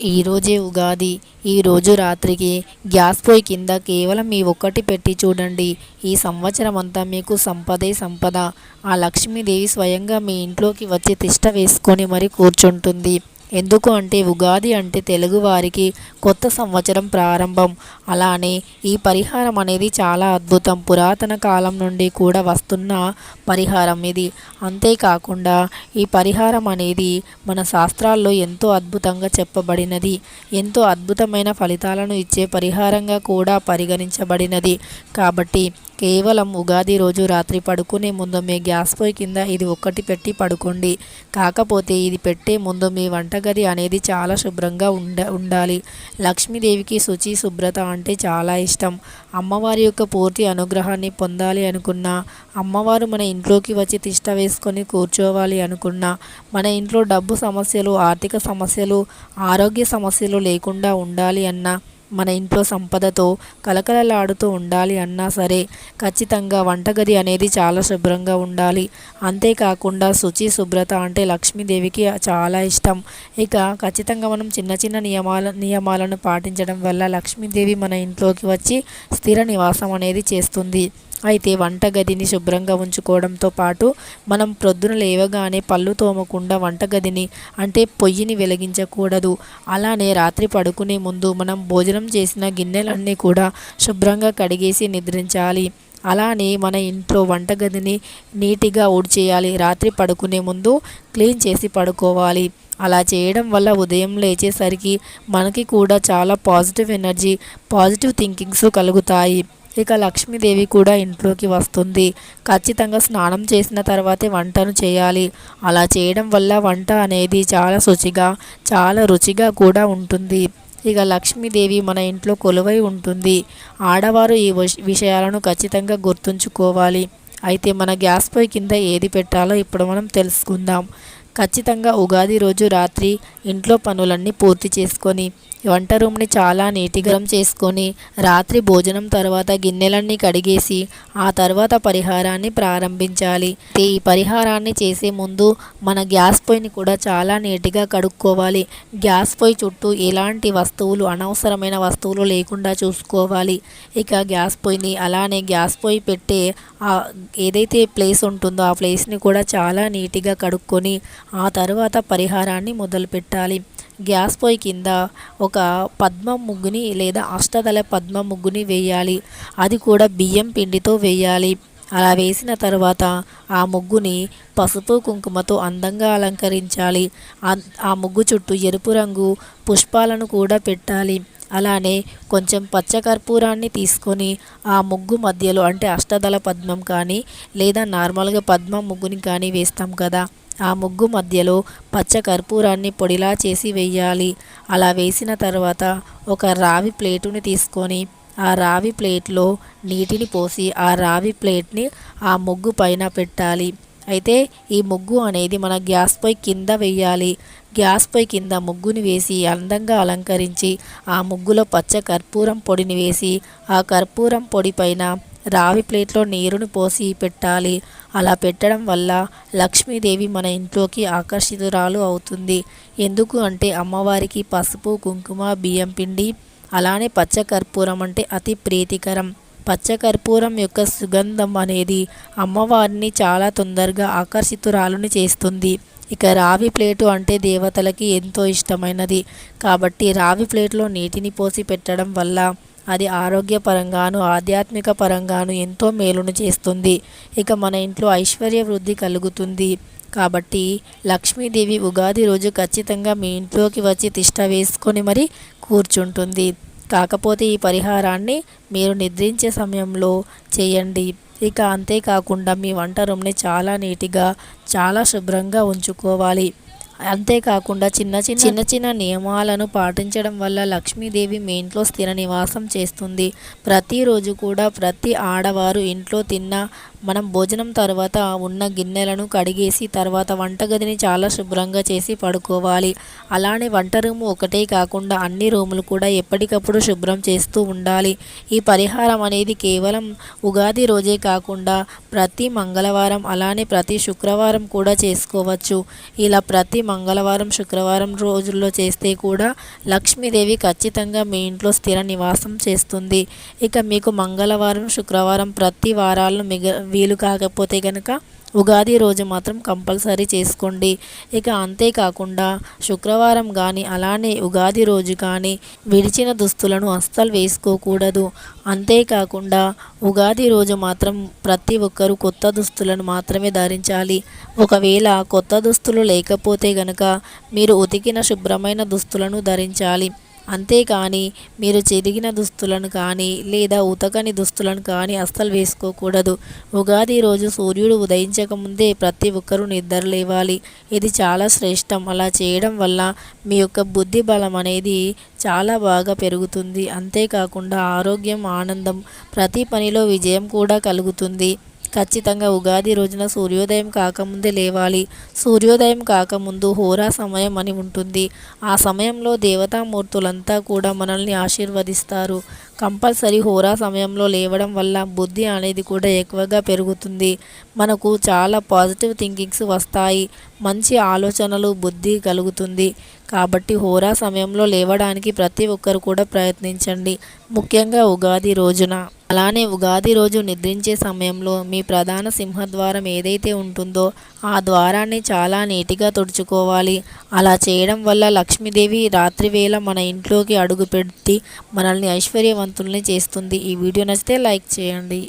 ఈరోజే ఉగాది. ఈరోజు రాత్రికి గ్యాస్ పొయ్యి కింద కేవలం ఈ ఒక్కటి పెట్టి చూడండి. ఈ సంవత్సరం అంతా మీకు సంపదే సంపద. ఆ లక్ష్మీదేవి స్వయంగా మీ ఇంట్లోకి వచ్చి తిష్ట వేసుకొని మరి కూర్చుంటుంది. ఎందుకు అంటే ఉగాది అంటే తెలుగువారికి కొత్త సంవత్సరం ప్రారంభం. అలానే ఈ పరిహారం అనేది చాలా అద్భుతం. పురాతన కాలం నుండి కూడా వస్తున్న పరిహారం ఇది. అంతేకాకుండా ఈ పరిహారం అనేది మన శాస్త్రాల్లో ఎంతో అద్భుతంగా చెప్పబడినది. ఎంతో అద్భుతమైన ఫలితాలను ఇచ్చే పరిహారంగా కూడా పరిగణించబడినది. కాబట్టి కేవలం ఉగాది రోజు రాత్రి పడుకునే ముందు మీ గ్యాస్ పొయ్యి కింద ఇది ఒక్కటి పెట్టి పడుకోండి. కాకపోతే ఇది పెట్టే ముందు మీ వంటగది అనేది చాలా శుభ్రంగా ఉండ ఉండాలి. లక్ష్మీదేవికి శుచి శుభ్రత అంటే చాలా ఇష్టం. అమ్మవారి యొక్క పూర్తి అనుగ్రహాన్ని పొందాలి అనుకున్నా అమ్మవారు మన ఇంట్లోకి వచ్చి తిష్ట వేసుకొని కూర్చోవాలి అనుకున్న మన ఇంట్లో డబ్బు సమస్యలు ఆర్థిక సమస్యలు ఆరోగ్య సమస్యలు లేకుండా ఉండాలి అన్నా మన ఇంట్లో సంపదతో కలకలలాడుతూ ఉండాలి అన్నా సరే ఖచ్చితంగా వంటగది అనేది చాలా శుభ్రంగా ఉండాలి. అంతేకాకుండా శుచి శుభ్రత అంటే లక్ష్మీదేవికి చాలా ఇష్టం. ఇక ఖచ్చితంగా మనం చిన్న చిన్న నియమాల నియమాలను పాటించడం వల్ల లక్ష్మీదేవి మన ఇంట్లోకి వచ్చి స్థిర నివాసం అనేది చేస్తుంది. అయితే వంటగదిని శుభ్రంగా ఉంచుకోవడంతో పాటు మనం ప్రొద్దున లేవగానే పళ్ళు తోమకుండా వంటగదిని అంటే పొయ్యిని వెలిగించకూడదు. అలానే రాత్రి పడుకునే ముందు మనం భోజనం చేసిన గిన్నెలన్నీ కూడా శుభ్రంగా కడిగేసి నిద్రించాలి. అలానే మన ఇంట్లో వంటగదిని నీట్గా ఊడ్చేయాలి. రాత్రి పడుకునే ముందు క్లీన్ చేసి పడుకోవాలి. అలా చేయడం వల్ల ఉదయం లేచేసరికి మనకి కూడా చాలా పాజిటివ్ ఎనర్జీ పాజిటివ్ థింకింగ్స్ కలుగుతాయి. ఇక లక్ష్మీదేవి కూడా ఇంట్లోకి వస్తుంది. ఖచ్చితంగా స్నానం చేసిన తర్వాతే వంటను చేయాలి. అలా చేయడం వల్ల వంట అనేది చాలా శుచిగా చాలా రుచిగా కూడా ఉంటుంది. ఇక లక్ష్మీదేవి మన ఇంట్లో కొలువై ఉంటుంది. ఆడవారు ఈ విషయాలను ఖచ్చితంగా గుర్తుంచుకోవాలి. అయితే మన గ్యాస్ పొయ్యి కింద ఏది పెట్టాలో ఇప్పుడు మనం తెలుసుకుందాం. ఖచ్చితంగా ఉగాది రోజు రాత్రి ఇంట్లో పనులన్నీ పూర్తి చేసుకొని వంట రూమ్ని చాలా నీటిగా చేసుకొని రాత్రి భోజనం తర్వాత గిన్నెలన్నీ కడిగేసి ఆ తర్వాత పరిహారాన్ని ప్రారంభించాలి. ఈ పరిహారాన్ని చేసే ముందు మన గ్యాస్ పొయ్యిని కూడా చాలా నీట్గా కడుక్కోవాలి. గ్యాస్ పొయ్యి చుట్టూ ఎలాంటి వస్తువులు అనవసరమైన వస్తువులు లేకుండా చూసుకోవాలి. ఇక గ్యాస్ పొయ్యిని అలానే గ్యాస్ పొయ్యి పెట్టే ఏదైతే ప్లేస్ ఉంటుందో ఆ ప్లేస్ని కూడా చాలా నీట్గా కడుక్కొని ఆ తర్వాత పరిహారాన్ని మొదలుపెట్టాలి. గ్యాస్ పొయ్యి కింద ఒక పద్మ ముగ్గుని లేదా అష్టదళ పద్మ ముగ్గుని వేయాలి. అది కూడా బియ్యం పిండితో వేయాలి. అలా వేసిన తర్వాత ఆ ముగ్గుని పసుపు కుంకుమతో అందంగా అలంకరించాలి. ఆ ముగ్గు చుట్టూ ఎరుపు రంగు పుష్పాలను కూడా పెట్టాలి. అలానే కొంచెం పచ్చకర్పూరాన్ని తీసుకొని ఆ ముగ్గు మధ్యలో అంటే అష్టదళ పద్మం కానీ లేదా నార్మల్గా పద్మ ముగ్గుని కానీ వేస్తాం కదా. ఆ ముగ్గు మధ్యలో పచ్చ కర్పూరాన్ని పొడిలా చేసి వెయ్యాలి. అలా వేసిన తర్వాత ఒక రావి ప్లేటుని తీసుకొని ఆ రావి ప్లేట్లో నీటిని పోసి ఆ రావి ప్లేట్ని ఆ ముగ్గు పైన పెట్టాలి. అయితే ఈ ముగ్గు అనేది మన గ్యాస్ పొయ్యి కింద వేయాలి గ్యాస్ పొయ్యి కింద ముగ్గుని వేసి అందంగా అలంకరించి ఆ ముగ్గులో పచ్చ కర్పూరం పొడిని వేసి ఆ కర్పూరం పొడి పైన రావి ప్లేట్లో నీరుని పోసి పెట్టాలి. అలా పెట్టడం వల్ల లక్ష్మీదేవి మన ఇంట్లోకి ఆకర్షితురాలు అవుతుంది. ఎందుకు అంటే అమ్మవారికి పసుపు కుంకుమ బియ్యం పిండి అలానే పచ్చకర్పూరం అంటే అతి ప్రీతికరం. పచ్చకర్పూరం యొక్క సుగంధం అనేది అమ్మవారిని చాలా తొందరగా ఆకర్షితురాలుని చేస్తుంది. ఇక రావి ప్లేటు అంటే దేవతలకి ఎంతో ఇష్టమైనది. కాబట్టి రావి ప్లేట్లో నీటిని పోసి పెట్టడం వల్ల అది ఆరోగ్యపరంగాను ఆధ్యాత్మిక పరంగాను ఎంతో మేలును చేస్తుంది. ఇక మన ఇంట్లో ఐశ్వర్య వృద్ధి కలుగుతుంది. కాబట్టి లక్ష్మీదేవి ఉగాది రోజు ఖచ్చితంగా మీ ఇంట్లోకి వచ్చి తిష్ట వేసుకొని మరి కూర్చుంటుంది. కాకపోతే ఈ పరిహారాన్ని మీరు నిద్రించే సమయంలో చేయండి. ఇక అంతేకాకుండా మీ వంట రూమ్ని చాలా నీట్గా చాలా శుభ్రంగా ఉంచుకోవాలి. అంతేకాకుండా చిన్న చిన్న చిన్న చిన్న నియమాలను పాటించడం వల్ల లక్ష్మీదేవి మీ ఇంట్లో స్థిర నివాసం చేస్తుంది. ప్రతిరోజు కూడా ప్రతి ఆడవారు ఇంట్లో తిన్న మనం భోజనం తర్వాత ఉన్న గిన్నెలను కడిగేసి తర్వాత వంటగదిని చాలా శుభ్రంగా చేసి పడుకోవాలి. అలానే వంట రూము ఒకటే కాకుండా అన్ని రూములు కూడా ఎప్పటికప్పుడు శుభ్రం చేస్తూ ఉండాలి. ఈ పరిహారం అనేది కేవలం ఉగాది రోజే కాకుండా ప్రతి మంగళవారం అలానే ప్రతి శుక్రవారం కూడా చేసుకోవచ్చు. ఇలా ప్రతి మంగళవారం శుక్రవారం రోజుల్లో చేస్తే కూడా లక్ష్మీదేవి ఖచ్చితంగా మీ ఇంట్లో స్థిర నివాసం చేస్తుంది. ఇక మీకు మంగళవారం శుక్రవారం ప్రతి వారాల్లో మిగ వీలు కాకపోతే కనుక ఉగాది రోజు మాత్రం కంపల్సరీ చేసుకోండి. ఇక అంతేకాకుండా శుక్రవారం కానీ అలానే ఉగాది రోజు కానీ విడిచిన దుస్తులను అస్సలు వేసుకోకూడదు. అంతేకాకుండా ఉగాది రోజు మాత్రం ప్రతి ఒక్కరూ కొత్త దుస్తులను మాత్రమే ధరించాలి. ఒకవేళ కొత్త దుస్తులు లేకపోతే గనక మీరు ఉతికిన శుభ్రమైన దుస్తులను ధరించాలి. అంతేకాని మీరు చెరిగిన దుస్తులను కానీ లేదా ఉతకని దుస్తులను కానీ అస్సలు వేసుకోకూడదు. ఉగాది రోజు సూర్యుడు ఉదయించకముందే ప్రతి ఒక్కరూ నిద్ర లేవాలి. ఇది చాలా శ్రేష్టం. అలా చేయడం వల్ల మీ యొక్క బుద్ధి బలం అనేది చాలా బాగా పెరుగుతుంది. అంతేకాకుండా ఆరోగ్యం ఆనందం ప్రతి పనిలో విజయం కూడా కలుగుతుంది. ఖచ్చితంగా ఉగాది రోజున సూర్యోదయం కాకముందే లేవాలి. సూర్యోదయం కాకముందు హోరా సమయం అని ఉంటుంది. ఆ సమయంలో దేవతామూర్తులంతా కూడా మనల్ని ఆశీర్వదిస్తారు. కంపల్సరీ హోరా సమయంలో లేవడం వల్ల బుద్ధి అనేది కూడా ఎక్కువగా పెరుగుతుంది. మనకు చాలా పాజిటివ్ థింకింగ్స్ వస్తాయి. మంచి ఆలోచనలు బుద్ధి కలుగుతుంది. కాబట్టి హోరా సమయంలో లేవడానికి ప్రతి ఒక్కరు కూడా ప్రయత్నించండి. ముఖ్యంగా ఉగాది రోజున. అలానే ఉగాది రోజు నిద్రించే సమయంలో మీ ప్రధాన సింహద్వారం ఏదైతే ఉంటుందో ఆ ద్వారాన్ని చాలా నీటిగా తుడుచుకోవాలి. అలా చేయడం వల్ల లక్ష్మీదేవి రాత్రివేళ మన ఇంట్లోకి అడుగుపెట్టి మనల్ని ఐశ్వర్యవంతుల్ని చేస్తుంది. ఈ వీడియో నచ్చితే లైక్ చేయండి.